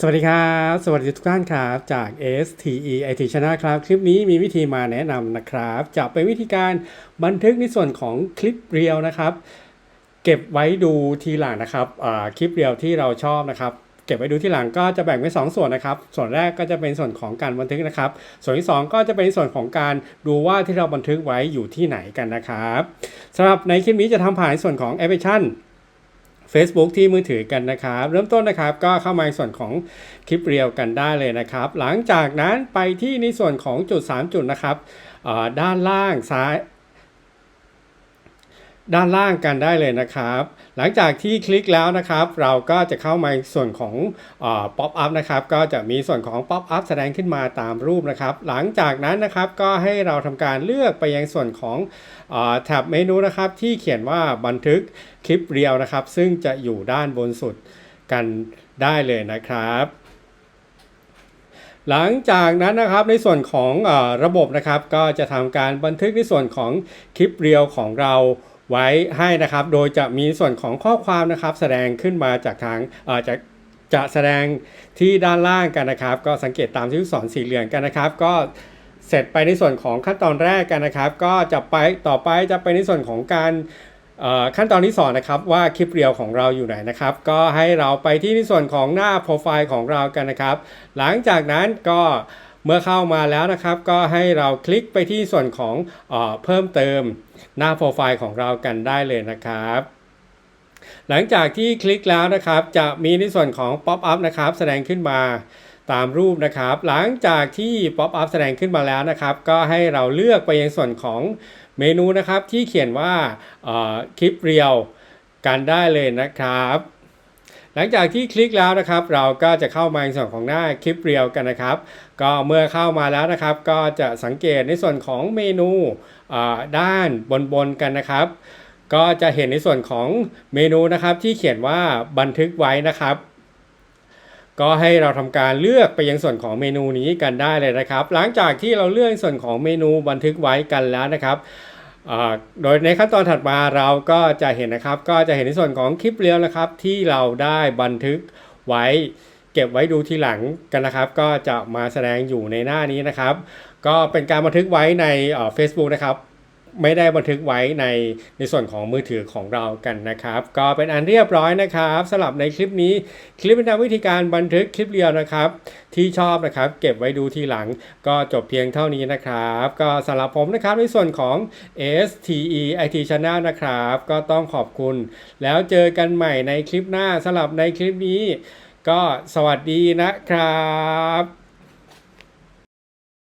สวัสดีครับ สวัสดีทุกท่านครับจาก STE IT Channel ครับ คลิปนี้มีวิธีมาแนะนำนะครับ จะเป็นวิธีการบันทึกในส่วนของคลิปเรียวนะครับ เก็บไว้ดูทีหลังนะครับคลิปเรียวที่เราชอบนะครับ เก็บไว้ดูที่หลังก็จะแบ่งเป็นสองส่วนนะครับ ส่วนแรกก็จะเป็นส่วนของการบันทึกนะครับ ส่วนที่สองก็จะเป็นส่วนของการดูว่าที่เราบันทึกไว้อยู่ที่ไหนกันนะครับสำหรับในคลิปนี้จะทำผ่านในส่วนของแอปพลิเคชัน Facebook ที่มือถือกันนะครับ เริ่มต้นนะครับก็เข้ามาในส่วนของคลิปเรียวกันได้เลยนะครับ หลังจากนั้นไปที่ในส่วนของจุด 3 จุดนะครับด้านล่างซ้าย ด้านล่างกันได้เลยนะครับ หลังจากที่คลิกแล้วนะครับ เราก็จะเข้ามาส่วนของป๊อปอัพนะครับ ก็จะมีส่วนของป๊อปอัพแสดงขึ้นมาตามรูปนะครับ หลังจากนั้นนะครับก็ให้เราทำการเลือกไปยังส่วนของอแท็บเมนูนะครับ ที่เขียนว่าบันทึกคลิปเรียวนะครับ ซึ่งจะอยู่ด้านบนสุดกันได้เลยนะครับหลังจากนั้นนะครับในส่วนของออระบบนะครับก็จะทำการบันทึกในส่วนของคลิปเรียวของเรา ไว้ให้นะครับ โดยจะมีส่วนของข้อความนะครับ แสดงขึ้นมาจากทางเอ่อจะแสดงที่ด้านล่างกันนะครับ ก็สังเกตตามที่ลูกศรสีเหลืองกันนะครับ ก็เสร็จไปในส่วนของขั้นตอนแรกกันนะครับ ก็จะไปต่อไปจะไปในส่วนของการขั้นตอนที่สอนนะครับว่าคลิปเรียวของเราอยู่ไหนนะครับ ก็ให้เราไปที่ในส่วนของหน้าโปรไฟล์ของเรากันนะครับ หลังจากนั้นก็ เมื่อเข้ามาแล้วนะครับก็ให้เราคลิกไปที่ส่วนของเออเพิ่มเติมหน้าโปรไฟล์ของเรากันได้เลยนะครับหลังจากที่คลิกแล้วนะครับจะมีในส่วนของ Pop up นะครับแสดงขึ้นมาตามรูปนะครับ หลังจากที่ Pop up แสดงขึ้นมาแล้วนะครับ ก็ให้เราเลือกไปยังส่วนของเมนูนะครับที่เขียนว่าคลิปเรียวกันได้เลยนะครับ หลังจากที่คลิกแล้วนะครับ เราก็จะเข้ามาในส่วนของหน้าคลิปเรียวกันนะครับ ก็เมื่อเข้ามาแล้วนะครับ ก็จะสังเกตในส่วนของเมนูด้านบนๆกันนะครับ ก็จะเห็นในส่วนของเมนูนะครับที่เขียนว่าบันทึกไว้นะครับก็ให้เราทำการเลือกไปยังส่วนของเมนูนี้กันได้เลยนะครับ หลังจากที่เราเลือกส่วนของเมนูบันทึกไว้กันแล้วนะครับ โดยในขั้นตอนถัดมาเราก็จะเห็นนะครับ ก็จะเห็นในส่วนของคลิปเรียวนะครับ ที่เราได้บันทึกไว้เก็บไว้ดูทีหลังกันนะครับ ก็จะมาแสดงอยู่ในหน้านี้นะครับ ก็เป็นการบันทึกไว้ในเอ่อ Facebook นะครับ ไม่ได้บันทึกไว้ในในส่วนของมือถือของเรากันนะครับ ก็เป็นอันเรียบร้อยนะครับสำหรับในคลิปนี้คลิปเป็นวิธีการบันทึกคลิปเรียวนะครับ ที่ชอบนะครับ เก็บไว้ดูทีหลัง ก็จบเพียงเท่านี้นะครับ ก็สำหรับผมนะครับในส่วนของ STE IT Channel นะครับ ก็ต้องขอบคุณ แล้วเจอกันใหม่ในคลิปหน้าสำหรับในคลิปนี้ ก็สวัสดีนะครับ